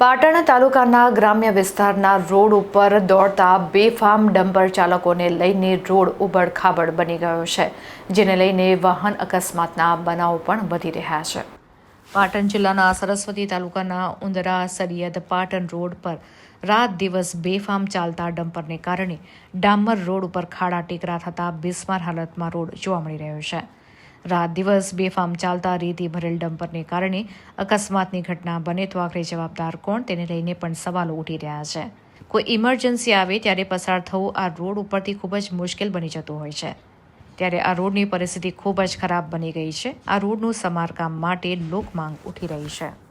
પાટણ તાલુકાના ગ્રામ્ય વિસ્તારના રોડ ઉપર દોડતા બેફામ ડમ્પર ચાલકોને લઈને રોડ ઉબડખાબડ બની ગયો છે, જેને લઈને વાહન અકસ્માતના બનાવો પણ વધી રહ્યા છે. પાટણ જિલ્લાના સરસ્વતી તાલુકાના ઉંદરા સરિયદ પાટણ રોડ પર રાત દિવસ બેફામ ચાલતા ડમ્પરને કારણે ડામર રોડ ઉપર ખાડા ટેકરા થતા બિસ્માર હાલતમાં રોડ જોવા મળી રહ્યો છે. રાત દિવસ બેફામ ચાલતા રેતી ભરેલ ડમ્પરને કારણે અકસ્માતની ઘટના બને તો આખરે જવાબદાર કોણ તેને લઈને પણ સવાલો ઉઠી રહ્યા છે. કોઈ ઇમરજન્સી આવે ત્યારે પસાર થવું આ રોડ ઉપરથી ખૂબ જ મુશ્કેલ બની જતું હોય છે. ત્યારે આ રોડની પરિસ્થિતિ ખૂબ જ ખરાબ બની ગઈ છે. આ રોડનું સમારકામ માટે લોકમાંગ ઉઠી રહી છે.